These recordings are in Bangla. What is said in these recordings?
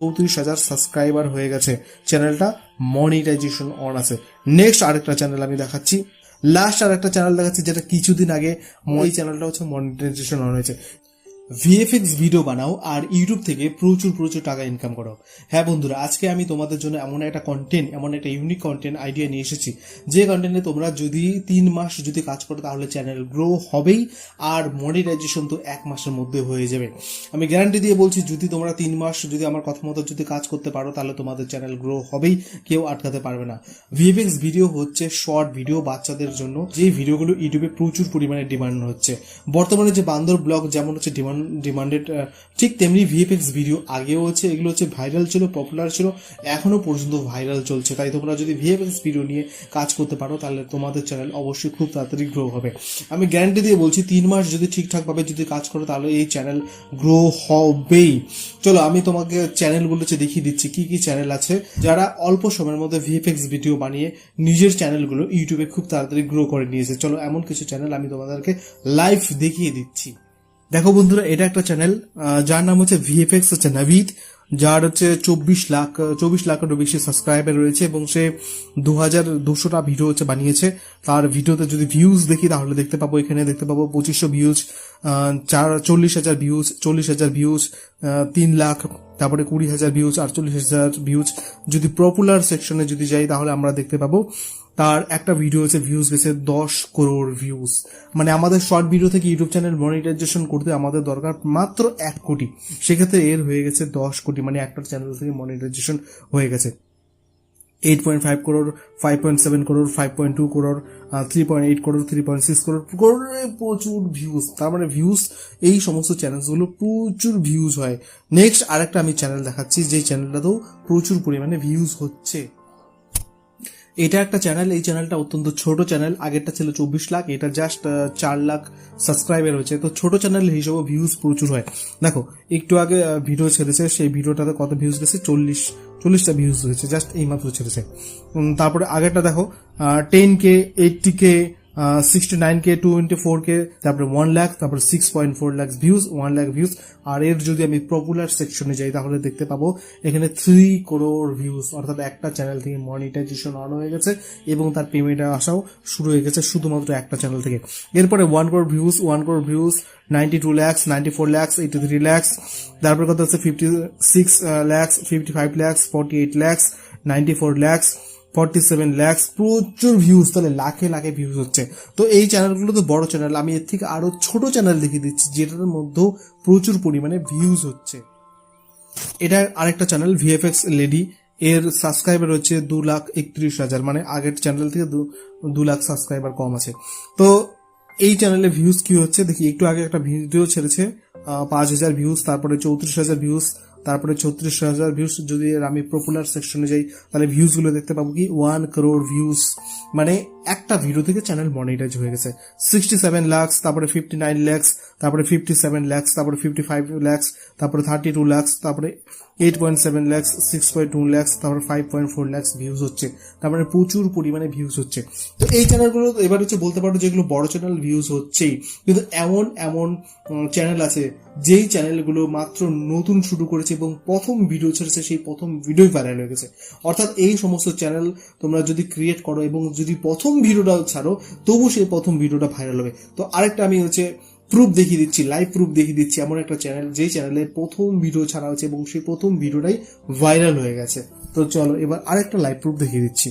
চৌত্রিশ হাজার সাবস্ক্রাইবার হয়ে গেছে। চ্যানেলটা মনিটাইজেশন অন আছে। নেক্সট আরেকটা চ্যানেল আমি দেখাচ্ছি। লাস্ট আর একটা চ্যানেল দেখাচ্ছি, যেটা কিছুদিন আগে ওই চ্যানেলটা হচ্ছে মনিটাইজেশন অন হয়েছে। ভিএফএক্স ভিডিও বানাও আর ইউটিউব থেকে প্রচুর প্রচুর টাকা ইনকাম করো। হ্যাঁ বন্ধুরা, আজকে আমি তোমাদের জন্য এমন একটা কন্টেন্ট এমন একটা ইউনিক কন্টেন্ট আইডিয়া নিয়ে এসেছি। যে কন্টেন্টে তোমরা যদি তিন মাস যদি কাজ করো, তাহলে চ্যানেল গ্রো হবেই আর মনিটাইজেশন তো এক মাসের মধ্যে হয়ে যাবে। আমি গ্যারান্টি দিয়ে বলছি, যদি তোমরা তিন মাস যদি আমার কথা মতো যদি কাজ করতে পারো, তাহলে তোমাদের চ্যানেল গ্রো হবেই, কেউ আটকাতে পারবে না। ভিএফএক্স ভিডিও হচ্ছে শর্ট ভিডিও বাচ্চাদের জন্য। যে ভিডিওগুলো ইউটিউবে প্রচুর পরিমাণে ডিমান্ড হচ্ছে। বর্তমানে যে বান্দর ব্লগ যেমন হচ্ছে ডিমান্ড ডিমান্ডেড ঠিক তেমনি ভিএফএক্স ভিডিও আগেও হচ্ছে, এগুলো হচ্ছে ভাইরাল ছিল পপুলার ছিল এখনও পর্যন্ত ভাইরাল চলছে। তাই তোমরা যদি ভিএফএক্স ভিডিও নিয়ে কাজ করতে পারো, তাহলে তোমাদের চ্যানেল অবশ্যই খুব তাড়াতাড়ি গ্রো হবে। আমি গ্যারান্টি দিয়ে বলছি, তিন মাস যদি ঠিকঠাকভাবে যদি কাজ করো, তাহলে এই চ্যানেল গ্রো হবেই। চলো, আমি তোমাকে চ্যানেলগুলো হচ্ছে দেখিয়ে দিচ্ছি, কি কি চ্যানেল আছে। যারা অল্প সময়ের মধ্যে ভিএফএক্স ভিডিও বানিয়ে নিজের চ্যানেলগুলো ইউটিউবে খুব তাড়াতাড়ি গ্রো করে নিয়েছে। চলো, এমন কিছু চ্যানেল আমি তোমাদেরকে লাইভ দেখিয়ে দিচ্ছি। দেখো বন্ধুরা, এটা একটা চ্যানেল যার নাম হচ্ছে ভিএফএক্স হচ্ছে নাভিদ যার হচ্ছে চব্বিশ লাখ, চব্বিশ লাখেরও বেশি সাবস্ক্রাইবার রয়েছে এবং সে দু হাজার দুশোটা ভিডিও হচ্ছে বানিয়েছে। তার ভিডিওতে যদি ভিউজ দেখি, তাহলে দেখতে পাবো এখানে দেখতে পাবো পঁচিশশো ভিউজ চার, চল্লিশ হাজার ভিউজ চল্লিশ হাজার ভিউজ তিন লাখ, তারপরে কুড়ি হাজার ভিউজ আটচল্লিশ হাজার ভিউজ যদি পপুলার সেকশনে যদি যাই, তাহলে আমরা দেখতে পাবো তার একটা ভিডিও হচ্ছে ভিউজ গেছে দশ করোড় ভিউজ মানে আমাদের শর্ট ভিডিও থেকে ইউটিউব চ্যানেল মনিটাইজেশন করতে আমাদের দরকার মাত্র এক কোটি। সেক্ষেত্রে এর হয়ে গেছে দশ কোটি মানে একটা চ্যানেল থেকে মনিটাইজেশন হয়ে গেছে। Eight point five crore five point seven crore five point two crore three point eight crore three point six crore করোড়ে প্রচুর ভিউজ তার মানে ভিউজ এই সমস্ত চ্যানেলগুলো প্রচুর ভিউজ হয়। নেক্সট আরেকটা আমি চ্যানেল দেখাচ্ছি যে চ্যানেলটাতেও প্রচুর পরিমাণে ভিউজ হচ্ছে। এটা একটা চ্যানেল এই চ্যানেলটা অত্যন্ত ছোট চ্যানেল আগেরটা ছিল চব্বিশ লাখ, এটা জাস্ট চার লাখ সাবস্ক্রাইবার হয়েছে। তো ছোট চ্যানেল হিসেবে ভিউজ প্রচুর হয়। দেখো, একটু আগে ভিডিও ছেড়েছে, সেই ভিডিওটাতে কত ভিউজ গেছে? চল্লিশ, চল্লিশটা ভিউজ হয়েছে জাস্ট এই মাত্র ছেড়েছে। তারপরে আগেরটা দেখো ten K eighty K sixty nine K twenty four K তারপরে ওয়ান লাখ তারপরে six point four lakh views one lakh views আর এর যদি আমি পপুলার সেকশনে যাই, তাহলে দেখতে পাবো এখানে থ্রি করোড় ভিউজ অর্থাৎ একটা চ্যানেল থেকে মনিটাইজেশন অন হয়ে গেছে এবং তার পেমেন্ট আসাও শুরু হয়ে গেছে শুধুমাত্র একটা চ্যানেল থেকে। এরপরে one crore views one crore views ninety two lakhs ninety four lakhs eighty three lakhs তারপরে কত হচ্ছে fifty six lakhs fifty five lakhs forty eight lakhs ninety four lakhs forty seven lakhs প্রচুর ভিউজ তাহলে লাখে লাখে ভিউজ হচ্ছে। তো এই চ্যানেলগুলো তো বড় চ্যানেল আমি এর থেকে আরও ছোট চ্যানেল দেখিয়ে দিচ্ছি, যেটার মধ্যেও প্রচুর পরিমাণে ভিউজ হচ্ছে। এটা আরেকটা চ্যানেল ভিএফএক্স লেডি এর সাবস্ক্রাইবার হচ্ছে দু লাখ একত্রিশ হাজার মানে আগের চ্যানেল থেকে দু লাখ সাবস্ক্রাইবার কম আছে। তো এই চ্যানেলে ভিউজ কি হচ্ছে? দেখি, একটু আগে একটা ভিডিও ছেড়েছে পাঁচ হাজার ভিউজ তারপরে চৌত্রিশ হাজার ভিউজ তারপরে ছত্রিশ হাজার ভিউস যদি আমি পপুলার সেকশনে যাই, তাহলে ভিউজগুলো দেখতে পাবো কি ওয়ান করোড় ভিউস মানে একটা ভিডিও থেকে চ্যানেল মনিটাইজ হয়ে গেছে। সিক্সটি সেভেন লাক্স তারপরে ফিফটি নাইন ল্যাক্স তারপরে ফিফটি সেভেন ল্যাক্স তারপরে ফিফটি ফাইভ ল্যাক্স তারপরে থার্টি টু ল্যাক্স তারপরে eight point seven lakhs six point two lakhs তারপরে five point four lakhs views হচ্ছে। তারপরে প্রচুর পরিমাণে ভিউজ হচ্ছে। তো এই চ্যানেলগুলো এবার হচ্ছে বলতে পারো যেগুলো বড় চ্যানেল ভিউজ হচ্ছেই। কিন্তু এমন এমন চ্যানেল আছে যেই চ্যানেলগুলো মাত্র নতুন শুরু করেছে এবং প্রথম ভিডিও ছেড়েছে, সেই প্রথম ভিডিওই ভাইরাল হয়ে গেছে। অর্থাৎ এই সমস্ত চ্যানেল তোমরা যদি ক্রিয়েট করো এবং যদি প্রথম ভিডিওটা ছাড়ো, তবু সেই প্রথম ভিডিওটা ভাইরাল হবে। তো আরেকটা আমি হচ্ছে প্রুফ দেখিয়ে দিচ্ছি লাইভ প্রুফ দেখিয়ে দিচ্ছি এমন একটা চ্যানেল যেই চ্যানেলে প্রথম ভিডিও ছাড়া হয়েছে এবং সেই প্রথম ভিডিওটাই ভাইরাল হয়ে গেছে। তো চলো, এবার আরেকটা লাইভ প্রুফ দেখিয়ে দিচ্ছি।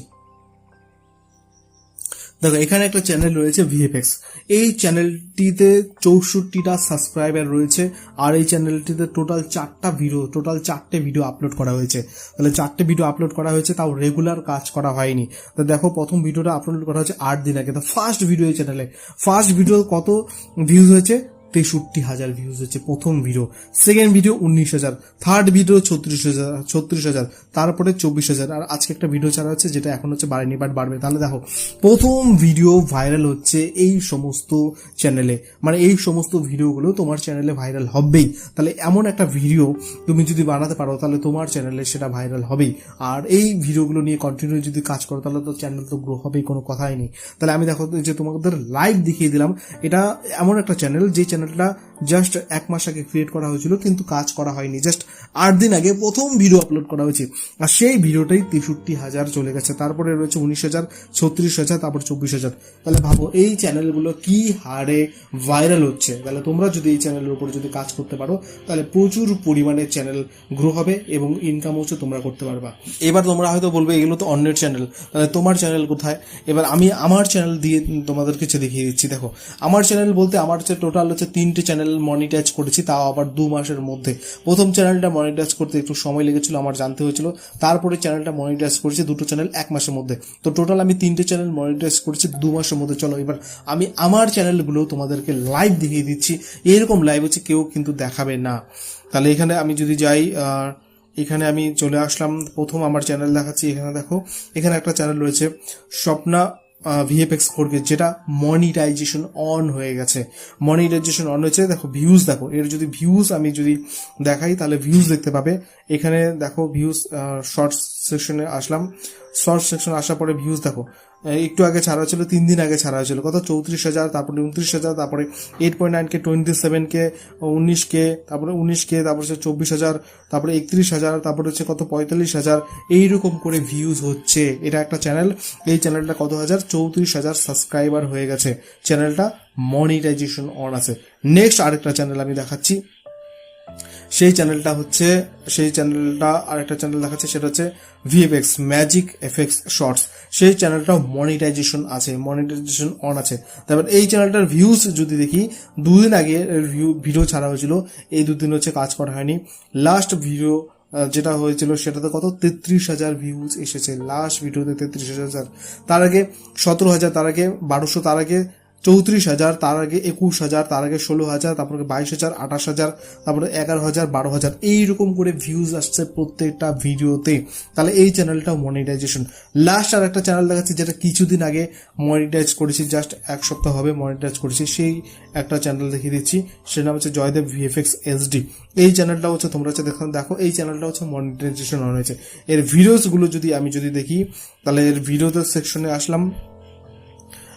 দেখো, এখানে একটা চ্যানেল রয়েছে ভিএফএক্স এই চ্যানেলটিতে চৌষট্টিটা সাবস্ক্রাইবার রয়েছে, আর এই চ্যানেলটিতে টোটাল চারটা ভিডিও টোটাল চারটে ভিডিও আপলোড করা হয়েছে। তাহলে চারটে ভিডিও আপলোড করা হয়েছে, তাও রেগুলার কাজ করা হয়নি। তো দেখো, প্রথম ভিডিওটা আপলোড করা হয়েছে আট দিন আগে। তো ফার্স্ট ভিডিও এই চ্যানেলে ফার্স্ট ভিডিও কত ভিউজ হয়েছে? তেষট্টি হাজার ভিউজ হচ্ছে প্রথম ভিডিও সেকেন্ড ভিডিও উনিশ হাজার থার্ড ভিডিও ছত্রিশ হাজার ছত্রিশ হাজার, তারপরে চব্বিশ হাজার, আর আজকে একটা ভিডিও ছাড়া হচ্ছে যেটা এখন হচ্ছে বাড়েনি বাট বাড়বে। তাহলে দেখো, প্রথম ভিডিও ভাইরাল হচ্ছে এই সমস্ত চ্যানেলে মানে এই সমস্ত ভিডিওগুলো তোমার চ্যানেলে ভাইরাল হবেই। তাহলে এমন একটা ভিডিও তুমি যদি বানাতে পারো, তাহলে তোমার চ্যানেলে সেটা ভাইরাল হবেই। আর এই ভিডিওগুলো নিয়ে কন্টিনিউ যদি কাজ করো, তাহলে তো চ্যানেল তো গ্রো হবেই, কোনো কথাই নেই। তাহলে আমি দেখো যে তোমাদের লাইভ দেখিয়ে দিলাম, এটা এমন একটা চ্যানেল যে চ্যানেল চ্যানেলটা জাস্ট এক মাস আগে ক্রিয়েট করা হয়েছিল, কিন্তু কাজ করা হয়নি। জাস্ট আট দিন আগে প্রথম ভিডিও আপলোড করা হয়েছে। আর সেই ভিডিওটাই তেষট্টি হাজার চলে গেছে। তারপরে রয়েছে উনিশ হাজার, ছত্রিশ হাজার, তারপর চব্বিশ হাজার। তাহলে ভাবো, এই চ্যানেলগুলো কি হারে ভাইরাল হচ্ছে? তাহলে তোমরা যদি এই চ্যানেলের উপর যদি কাজ করতে পারো, তাহলে প্রচুর পরিমাণে চ্যানেল গ্রো হবে এবং ইনকাম হচ্ছে তোমরা করতে পারবা। এবার তোমরা হয়তো বলবে, এগুলো তো অন্যের চ্যানেল তাহলে তোমার চ্যানেল কোথায়? এবার আমি আমার চ্যানেল দিয়ে তোমাদেরকে দেখিয়ে দিচ্ছি। দেখো, আমার চ্যানেল বলতে আমার টোটাল হচ্ছে তিনটে চ্যানেল মনিটাইজ করেছি, তাও আবার দু মাসের মধ্যে। প্রথম চ্যানেলটা মনিটাইজ করতে একটু সময় লেগেছিল, আমার জানতে হয়েছিল। তারপরে চ্যানেলটা মনিটাইজ করেছি দুটো চ্যানেল এক মাসের মধ্যে। তো টোটাল আমি তিনটে চ্যানেল মনিটাইজ করেছি দু মাসের মধ্যে। চলো, এবার আমি আমার চ্যানেলগুলো তোমাদেরকে লাইভ দেখিয়ে দিচ্ছি। এরকম লাইভ হচ্ছে, কেউ কিন্তু দেখাবে না। তাহলে এখানে আমি যদি যাই এখানে আমি চলে আসলাম। প্রথম আমার চ্যানেল দেখাচ্ছি, এখানে দেখো, এখানে একটা চ্যানেল রয়েছে, স্বপ্না ভিএফএক্স ফোরকে যেটা মনিটাইজেশন অন হয়ে গেছে। মনিটাইজেশন অন হয়েছে, দেখো ভিউজ দেখো, এর যদি ভিউজ আমি যদি দেখাই, তাহলে ভিউজ দেখতে পাবে। এখানে দেখো ভিউজ শর্টস সেকশনে আসলাম। শর্ট সেকশন আসার পরে ভিউজ দেখো। একটু আগে ছাড়া ছিল তিন দিন আগে ছাড়া হয়েছিল। কত? চৌত্রিশ হাজার, তারপরে উনত্রিশ হাজার, তারপরে eight point nine K twenty seven K উনিশ কে তারপরে উনিশ কে তারপরে হচ্ছে চব্বিশ হাজার, তারপরে একত্রিশ হাজার, তারপরে হচ্ছে কত? পঁয়তাল্লিশ হাজার। এইরকম করে ভিউজ হচ্ছে। এটা একটা চ্যানেল এই চ্যানেলটা কত হাজার? চৌত্রিশ হাজার সাবস্ক্রাইবার হয়ে গেছে। চ্যানেলটা মনিটাইজেশন অন আছে। নেক্সট আরেকটা চ্যানেল আমি দেখাচ্ছি। সেই চ্যানেলটা হচ্ছে, সেই চ্যানেলটা আরেকটা চ্যানেল দেখাচ্ছে, সেটা হচ্ছে ভিএফএক্স ম্যাজিক এফএক্স শর্টস সেই চ্যানেলটাও মনিটাইজেশন আছে মনিটাইজেশন অন আছে। তারপর এই চ্যানেলটার ভিউজ যদি দেখি, দুদিন আগে ভিউ ভিডিও ছাড়া হয়েছিল, এই দুদিন হচ্ছে কাজ করা হয়নি। লাস্ট ভিডিও যেটা হয়েছিল, সেটাতে কত? তেত্রিশ হাজার ভিউজ এসেছে। লাস্ট ভিডিওতে তেত্রিশ হাজার। তার আগে সতেরো হাজার, তার আগে বারোশো, তার আগে চৌত্রিশ হাজার, তার আগে একুশ হাজার, তার আগে ষোলো হাজার, তারপরে বাইশ হাজার, আঠাশ হাজার, তারপরে এগারো হাজার, বারো হাজার, এইরকম করে ভিউজ আসছে প্রত্যেকটা ভিডিওতে। তাহলে এই চ্যানেলটাও মনিটাইজেশন লাস্ট আর একটা চ্যানেল দেখাচ্ছি, যেটা কিছুদিন আগে মনিটাইজ করেছি জাস্ট এক সপ্তাহ হবে মনিটাইজ করেছি, সেই একটা চ্যানেল দেখিয়ে দিচ্ছি সেটা নাম হচ্ছে জয়দেব ভিএফএক্স এসডি এই চ্যানেলটা হচ্ছে, তোমরা হচ্ছে দেখো দেখো, এই চ্যানেলটা হচ্ছে মনিটাইজেশন অন হয়েছে। এর ভিডিওসগুলো যদি আমি যদি দেখি, তাহলে এর ভিডিওতে সেকশনে আসলাম।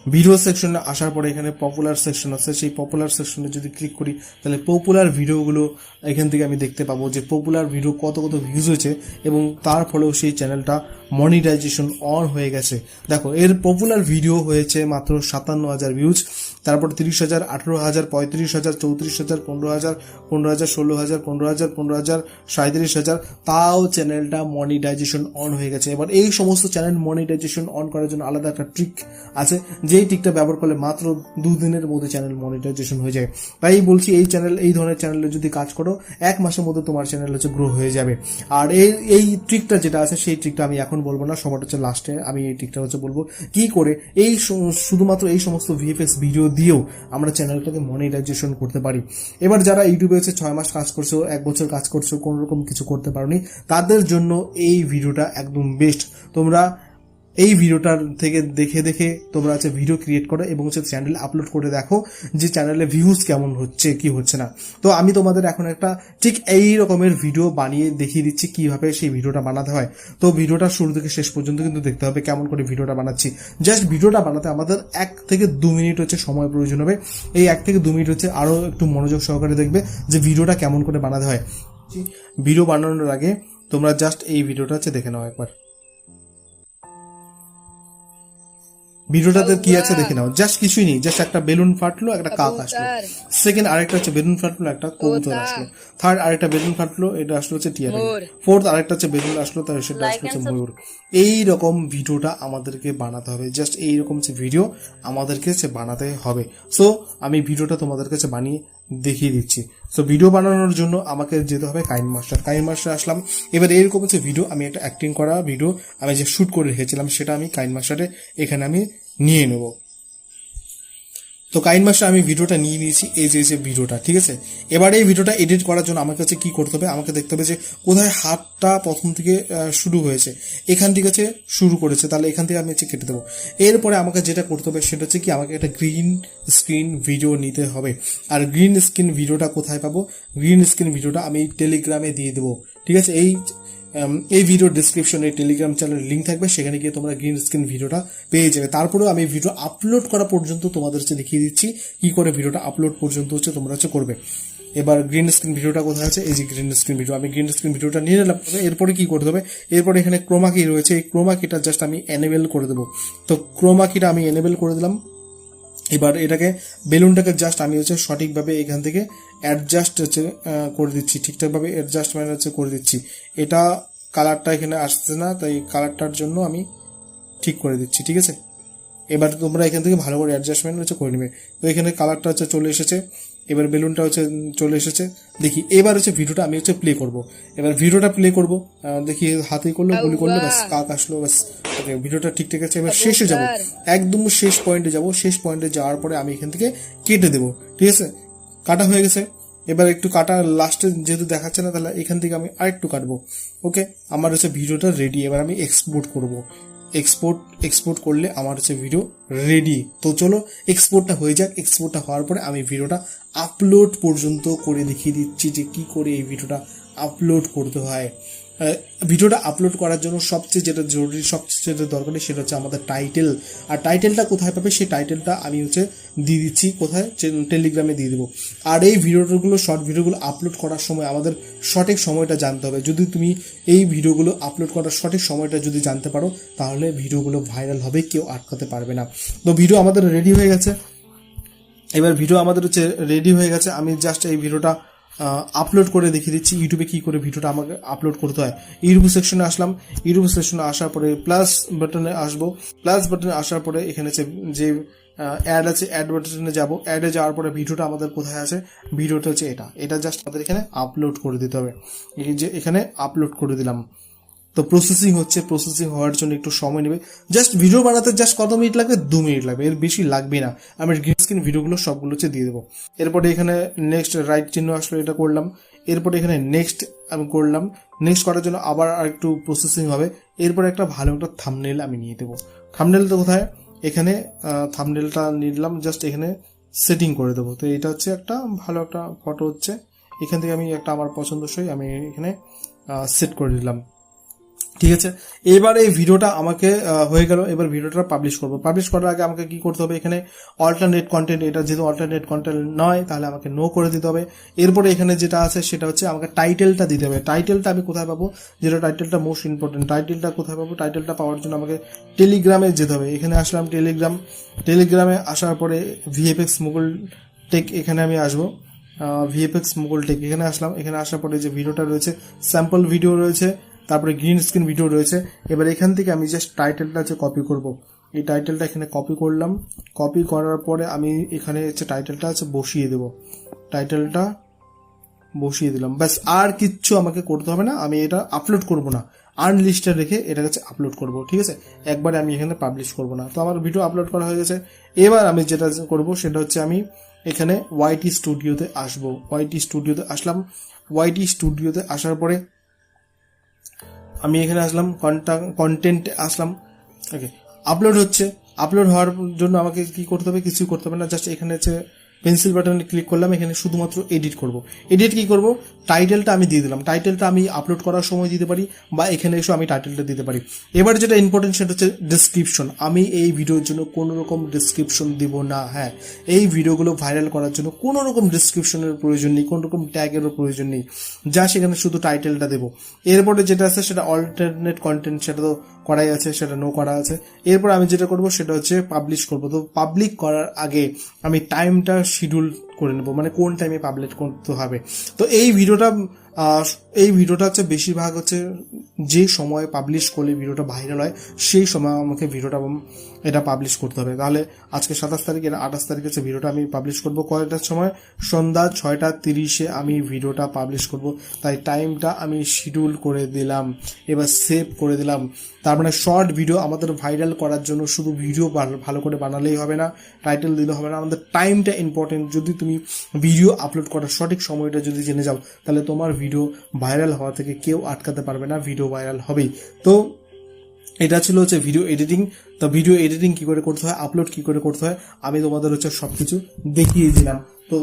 ভিডিও সেকশনে আসার পরে এখানে পপুলার সেকশন আছে। সেই পপুলার সেকশনে যদি ক্লিক করি, তাহলে পপুলার ভিডিওগুলো এখান থেকে আমি দেখতে পাবো যে পপুলার ভিডিও কত কত ভিউজ হয়েছে এবং তার ফলেও সেই চ্যানেলটা মনিটাইজেশন অন হয়ে গেছে। দেখো, এর পপুলার ভিডিও হয়েছে মাত্র সাতান্ন হাজার ভিউজ তারপর তিরিশ হাজার, আঠেরো হাজার, পঁয়ত্রিশ হাজার, চৌত্রিশ হাজার, পনেরো হাজার পনেরো হাজার, ষোলো হাজার, পনেরো হাজার পনেরো হাজার সাঁত্রিশ হাজার। তাও চ্যানেলটা মনিটাইজেশন অন হয়ে গেছে। এবার এই সমস্ত চ্যানেল মনিটাইজেশন অন করার জন্য আলাদা একটা ট্রিক আছে। যেই ট্রিকটা ব্যবহার করলে মাত্র দুদিনের মধ্যে চ্যানেল মনিটাইজেশন হয়ে যায়। তাই বলছি এই চ্যানেল, এই ধরনের চ্যানেলে যদি কাজ করো, এক মাসের মধ্যে তোমার চ্যানেল হচ্ছে গ্রো হয়ে যাবে। আর এই এই ট্রিকটা যেটা আছে, সেই ট্রিকটা আমি এখন বলব না। সবার হচ্ছে লাস্টে আমি এই ট্রিকটা হচ্ছে বলব। কি করে? এই শুধুমাত্র এই সমস্ত ভিএফএক্স ভিডিও দিয়েও আমরা চ্যানেলটাকে মনিটাইজেশন করতে পারি। এবার যারা ইউটিউবে হচ্ছে ছয় মাস কাজ করছ, এক বছর কাজ করছ, কোনো রকম কিছু করতে পারোনি, তাদের জন্য এই ভিডিওটা একদম বেস্ট তোমরা এই ভিডিওটার থেকে দেখে দেখে তোমরা হচ্ছে ভিডিও ক্রিয়েট করো এবং হচ্ছে চ্যানেল আপলোড করে দেখো যে চ্যানেলে ভিউজ কেমন হচ্ছে, কি হচ্ছে না। তো আমি তোমাদের এখন একটা ঠিক এই রকমের ভিডিও বানিয়ে দেখিয়ে দিচ্ছি কীভাবে সেই ভিডিওটা বানাতে হয়। তো ভিডিওটা শুরু থেকে শেষ পর্যন্ত কিন্তু দেখতে হবে কেমন করে ভিডিওটা বানাচ্ছি। জাস্ট ভিডিওটা বানাতে আমাদের এক থেকে দু মিনিট হচ্ছে সময় প্রয়োজন হবে। এই এক থেকে দু মিনিট হচ্ছে আরও একটু মনোযোগ সহকারে দেখবে যে ভিডিওটা কেমন করে বানাতে হয়। ভিডিও বানানোর আগে তোমরা জাস্ট এই ভিডিওটা হচ্ছে দেখে নাও একবার। ভিডিওটাতে কি আছে দেখে নাও। জাস্ট কিছুই নেই জাস্ট একটা বেলুন ফাটলো একটা কাক আসলো। সেকেন্ড আরেকটা হচ্ছে বেলুন ফাটলো একটা কবুতর। আসলো। থার্ড আরেকটা বেলুন ফাটলো এটা আসলো হচ্ছে টিয়ার ফোর্থ আরেকটা হচ্ছে বেলুন আসলো তার সেটা আসলো হচ্ছে ময়ূর। এই রকম ভিডিওটা আমাদেরকে বানাতে হবে। জাস্ট এই রকম যে ভিডিও আমাদেরকে সে বানাতে হবে। সো আমি ভিডিওটা তোমাদের কাছে বানিয়ে দেখিয়ে দিচ্ছি। সো ভিডিও বানানোর জন্য আমাকে যেতে হবে কাইন মাস্টার কাইন মাস্টার আসলাম। এবার এইরকম হচ্ছে ভিডিও আমি একটা অ্যাক্টিং করা ভিডিও আমি যে শ্যুট করে রেখেছিলাম, সেটা আমি কাইন মাস্টারে এখানে আমি নিয়ে নেব। তো কাইন মাস্টার, আমি ভিডিওটা নিয়ে নিয়েছি, এই যে যে ভিডিওটা, ঠিক আছে? এবার এই ভিডিওটা এডিট করার জন্য আমার কাছে কি করতে হবে? আমাকে দেখতে হবে যে কোথায় হাতটা প্রথম থেকে শুরু হয়েছে। এখান থেকে হচ্ছে শুরু করেছে। তাহলে এখান থেকে আমি হচ্ছে কেটে দেবো। এরপরে আমাকে যেটা করতে হবে, সেটা হচ্ছে কি আমাকে একটা গ্রিন স্ক্রিন ভিডিও নিতে হবে। আর গ্রিন স্ক্রিন ভিডিওটা কোথায় পাবো? গ্রিন স্ক্রিন ভিডিওটা আমি টেলিগ্রামে দিয়ে দেবো। ঠিক আছে? এই এই ভিডিও ডিসক্রিপশনে টেলিগ্রাম চ্যানেল লিঙ্ক থাকবে, সেখানে গিয়ে তোমরা গ্রিন স্ক্রিন ভিডিওটা পেয়ে যাবে। তারপরেও আমি ভিডিও আপলোড করা পর্যন্ত তোমাদের হচ্ছে দেখিয়ে দিচ্ছি, কি করে ভিডিওটা আপলোড পর্যন্ত হচ্ছে তোমরা হচ্ছে করবে। এবার গ্রিন স্ক্রিন ভিডিওটা কোথায় আছে? এই যে গ্রিন স্ক্রিন ভিডিও আমি গ্রিন স্ক্রিন ভিডিওটা নিয়ে নিলাম। এরপরে কি করতে হবে? এরপরে এখানে ক্রোমা কি রয়েছে, এই ক্রোমা কিটা জাস্ট আমি এনেবেল করে দেবো। তো ক্রোমা কিটা আমি এনেবেল করে দিলাম। এবার এটাকে বেলুনটাকে জাস্ট আমি হচ্ছে সঠিকভাবে এখান থেকে অ্যাডজাস্ট হচ্ছে করে দিচ্ছি ঠিকঠাকভাবে অ্যাডজাস্টমেন্ট হচ্ছে করে দিচ্ছি। এটা কালারটা এখানে আসছে না তাই কালারটার জন্য আমি ঠিক করে দিচ্ছি ঠিক আছে? এবার তোমরা এখান থেকে ভালো করে অ্যাডজাস্টমেন্ট হচ্ছে করে নেবে। তো এখানে কালারটা হচ্ছে চলে এসেছে এবার বেলুনটা হচ্ছে চলে এসেছে। দেখি এবার হচ্ছে ভিডিওটা আমি হচ্ছে প্লে করব। এবার ভিডিওটা প্লে করব দেখি হাতে করল গুলি করল ব্যাস কাক আসলো ব্যাস। ওকে ভিডিওটা ঠিকঠাক আছে এবার শেষে যাব। একদম শেষ পয়েন্টে যাব শেষ পয়েন্টে যাওয়ার পরে আমি এখান থেকে কেটে দেবো ঠিক আছে? কাটা হয়ে গেছে। এবার একটু কাটা লাস্টে যেহেতু দেখাচ্ছে না, তাহলে এখান থেকে আমি আরেকটু কাটবো। ওকে আমার হচ্ছে ভিডিওটা রেডি এবার আমি এক্সপোর্ট করব। এক্সপোর্ট এক্সপোর্ট করলে আমার হচ্ছে ভিডিও রেডি তো চলো এক্সপোর্টটা হয়ে যাক। এক্সপোর্টটা হওয়ার পরে আমি ভিডিওটা আপলোড পর্যন্ত করে দেখিয়ে দিচ্ছি যে কি করে এই ভিডিওটা আপলোড করতে হয়। ভিডিওটা আপলোড করার জন্য সবচেয়ে যেটা জরুরি, সবচেয়ে যেটা দরকারি সেটা হচ্ছে আমাদের টাইটেল আর টাইটেলটা কোথায় পাবে, সেই টাইটেলটা আমি হচ্ছে দিয়ে দিচ্ছি, কোথায়? টেলিগ্রামে দিয়ে দেবো। আর এই ভিডিওগুলো শর্ট ভিডিওগুলো আপলোড করার সময় আমাদের সঠিক সময়টা জানতে হবে। যদি তুমি এই ভিডিওগুলো আপলোড করার সঠিক সময়টা যদি জানতে পারো, তাহলে ভিডিওগুলো ভাইরাল হবে, কেউ আটকাতে পারবে না। তো ভিডিও আমাদের রেডি হয়ে গেছে। এবার ভিডিও আমাদের হচ্ছে রেডি হয়ে গেছে। আমি জাস্ট এই ভিডিওটা আপলোড করে দেখিয়ে দিচ্ছি। ইউটিউবে কী করে ভিডিওটা আমাকে আপলোড করতে হয়। ইউটিউব সেকশনে আসলাম। ইউটিউব সেকশনে আসার পরে প্লাস বাটনে আসব। প্লাস বাটনে আসার পরে এখানে যে অ্যাড আছে অ্যাড বাটনে যাব। অ্যাডে যাওয়ার পরে ভিডিওটা আমাদের কোথায় আছে? ভিডিওটা হচ্ছে এটা। এটা জাস্ট আমাদের এখানে আপলোড করে দিতে হবে। যে এখানে আপলোড করে দিলাম। তো প্রসেসিং হচ্ছে প্রসেসিং হওয়ার জন্য একটু সময় নেবে। জাস্ট ভিডিও বানাতে জাস্ট কত মিনিট লাগবে? দু মিনিট লাগবে। এর বেশি লাগবে না। আমি গ্রিন স্ক্রিন ভিডিওগুলো সবগুলো হচ্ছে দিয়ে দেবো। এরপরে এখানে নেক্সট রাইট চিহ্ন আসলো, এটা করলাম। এরপরে এখানে নেক্সট আমি করলাম। নেক্সট করার জন্য আবার আর একটু প্রসেসিং হবে। এরপরে একটা ভালো একটা থামনেল আমি নিয়ে দেবো। থামনেল তো কোথায়? এখানে থামনেলটা নিলাম। জাস্ট এখানে সেটিং করে দেবো। তো এটা হচ্ছে একটা ভালো একটা ফটো হচ্ছে। এখান থেকে আমি একটা আমার পছন্দসই আমি এখানে সেট করে দিলাম। ঠিক আছে? এবার এই ভিডিওটা আমাকে হয়ে গেল। এবার ভিডিওটা পাবলিশ করব। পাবলিশ করার আগে আমাকে কি করতে হবে? এখানে অল্টারনেট কন্টেন্ট এটা যেহেতু অল্টারনেট কন্টেন্ট নয়, তাহলে আমাকে নো করে দিতে হবে। এরপরে এখানে যেটা আছে, সেটা হচ্ছে আমাকে টাইটেলটা দিতে হবে। টাইটেলটা আমি কোথায় পাবো? যেটা টাইটেলটা মোস্ট ইম্পর্টেন্ট টাইটেলটা কোথায় পাবো? টাইটেলটা পাওয়ার জন্য আমাকে টেলিগ্রামে যেতে হবে। এখানে আসলাম টেলিগ্রাম টেলিগ্রামে আসার পরে ভিএফএক্স মুগল টেক এখানে আমি আসব। ভিএফএক্স মুগল টেক এখানে আসলাম। এখানে আসার পরে যে ভিডিওটা রয়েছে স্যাম্পল ভিডিও রয়েছে তারপরে গ্রিন স্ক্রিন ভিডিও রয়েছে। এবার এখান থেকে আমি জাস্ট টাইটেলটা হচ্ছে কপি করব। এই টাইটেলটা এখানে কপি করলাম। কপি করার পরে আমি এখানে হচ্ছে টাইটেলটা হচ্ছে বসিয়ে দেব। টাইটেলটা বসিয়ে দিলাম। ব্যাস, আর কিচ্ছু আমাকে করতে হবে না। আমি এটা আপলোড করব না। আনলিস্টে রেখে এটা কাছে আপলোড করব, ঠিক আছে? একবারে আমি এখানে পাবলিশ করব না। তো আমার ভিডিও আপলোড করা হয়ে গেছে। এবার আমি যেটা করব, সেটা হচ্ছে আমি এখানে ওয়াইটি স্টুডিওতে আসব। ওয়াইটি স্টুডিওতে আসলাম। ওয়াইটি স্টুডিওতে আসার পরে আমি এখানে আসলাম কন্টেন্ট আসলাম ওকে আপলোড হচ্ছে আপলোড হওয়ার জন্য আমাকে কি করতে হবে? কিছু করতে হবে না জাস্ট এখানে পেন্সিল বাটনে ক্লিক করলাম, এখানে শুধুমাত্র এডিট করব। এডিট কি করব? টাইটেলটা আমি দিয়ে দিলাম। টাইটেলটা আমি আপলোড করার সময় দিতে পারি বা এখানে এসে আমি টাইটেলটা দিতে পারি। এবার যেটা ইম্পর্টেন্ট সেটা হচ্ছে ডিসক্রিপশন আমি এই ভিডিওর জন্য কোনো রকম ডিসক্রিপশন দিব না হ্যাঁ। এই ভিডিওগুলো ভাইরাল করার জন্য কোনো রকম ডিসক্রিপশনের প্রয়োজন নেই, কোনো রকম ট্যাগেরও প্রয়োজন নেই। যা সেখানে শুধু টাইটেলটা দেবো। এরপরে যেটা আছে সেটা অল্টারনেট কন্টেন্ট সেটা তো করাই আছে, সেটা নো করা আছে। এরপর আমি যেটা করব, সেটা হচ্ছে পাবলিশ করব। তো পাবলিক করার আগে আমি টাইমটা শিডিউল করে নেব মানে কোন টাইমে পাবলিশ করতে হবে। তো এই ভিডিওটা এই ভিডিওটা হচ্ছে বেশিরভাগ হচ্ছে যে সময় পাবলিশ করলে ভিডিওটা ভাইরাল হয়, সেই সময় আমাকে ভিডিওটা এটা পাবলিশ করতে হবে। তাহলে আজকে সাতাশ তারিখ, এর আঠাশ তারিখ হচ্ছে ভিডিওটা আমি পাবলিশ করব কয়টার সময়, সন্ধ্যা ছয়টা তিরিশে আমি ভিডিওটা পাবলিশ করব। তাই টাইমটা আমি শিডিউল করে দিলাম, এবার সেভ করে দিলাম। তার মানে শর্ট ভিডিও আমাদের ভাইরাল করার জন্য শুধু ভিডিও ভালো করে বানালেই হবে না টাইটেল দিলে হবে না। আমাদের টাইমটা ইম্পর্টেন্ট যদি তুমি ভিডিও আপলোড করার সঠিক সময়টা যদি জেনে যাও, তাহলে তোমার ভিডিও ভাইরাল হওয়া থেকে কেউ আটকাতে পারবে না ভিডিও ভাইরাল হবেই। তো এটা ছিল হচ্ছে ভিডিও এডিটিং তো ভিডিও এডিটিং কি করে করতে হয় আপলোড কি করে করতে হয়, আমি তোমাদের হচ্ছে সবকিছু দেখিয়ে দিলাম। তো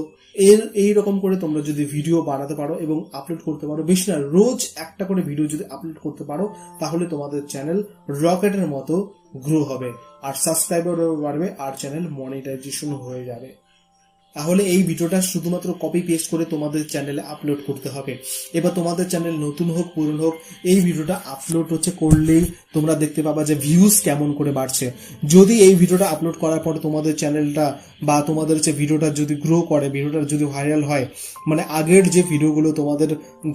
এর, এই রকম করে তোমরা যদি ভিডিও বানাতে পারো এবং আপলোড করতে পারো, বেশি না, রোজ একটা করে ভিডিও যদি আপলোড করতে পারো, তাহলে তোমাদের চ্যানেল রকেটের মতো গ্রো হবে। আর সাবস্ক্রাইবারও বাড়বে, আর চ্যানেল মনিটাইজেশন হয়ে যাবে। তাহলে এই ভিডিওটা শুধুমাত্র কপি পেস্ট করে তোমাদের চ্যানেলে আপলোড করতে হবে। এবার তোমাদের চ্যানেল নতুন হোক, পুরনো হোক, এই ভিডিওটা আপলোড হচ্ছে করলেই তোমরা দেখতে পাবা যে ভিউজ কেমন করে বাড়ছে। যদি এই ভিডিওটা আপলোড করার পর তোমাদের চ্যানেলটা বা তোমাদের হচ্ছে ভিডিওটা যদি গ্রো করে, ভিডিওটা যদি ভাইরাল হয় মানে আগের যে ভিডিওগুলো তোমাদের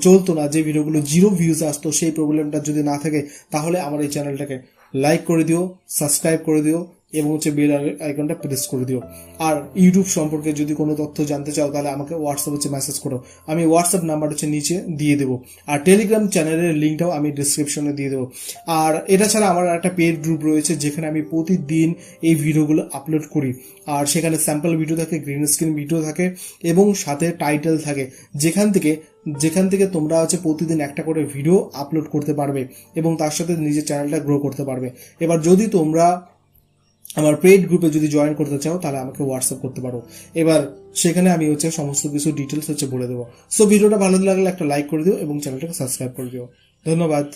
চলতো না, যে ভিডিওগুলো জিরো ভিউজ আসতো, সেই প্রবলেমটা যদি না থাকে, তাহলে আমার এই চ্যানেলটাকে লাইক করে দিও সাবস্ক্রাইব করে দিও এবং হচ্ছে বেল আইকনটা প্রেস করে দিও। আর ইউটিউব সম্পর্কে যদি কোনো তথ্য জানতে চাও, তাহলে আমাকে হোয়াটসঅ্যাপ হচ্ছে মেসেজ করো। আমি হোয়াটসঅ্যাপ নাম্বার হচ্ছে নিচে দিয়ে দেবো। আর টেলিগ্রাম চ্যানেলের লিঙ্কটাও আমি ডিসক্রিপশনে দিয়ে দেবো। আর এটা ছাড়া আমার একটা পেড গ্রুপ রয়েছে, যেখানে আমি প্রতিদিন এই ভিডিওগুলো আপলোড করি। আর সেখানে স্যাম্পল ভিডিও থাকে গ্রিন স্ক্রিন ভিডিও থাকে, এবং সাথে টাইটেল থাকে। যেখান থেকে যেখান থেকে তোমরা হচ্ছে প্রতিদিন একটা করে ভিডিও আপলোড করতে পারবে, এবং তার সাথে নিজের চ্যানেলটা গ্রো করতে পারবে। এবার যদি তোমরা আমার পেইড গ্রুপে যদি জয়েন করতে চাও, তাহলে আমাকে হোয়াটসঅ্যাপ করতে পারো। এবার সেখানে আমি হচ্ছে সমস্ত কিছু ডিটেলস হচ্ছে বলে দেবো। সো ভিডিওটা ভালো লাগলে একটা লাইক করে দিও এবং চ্যানেলটাকে সাবস্ক্রাইব করে দিও। ধন্যবাদ।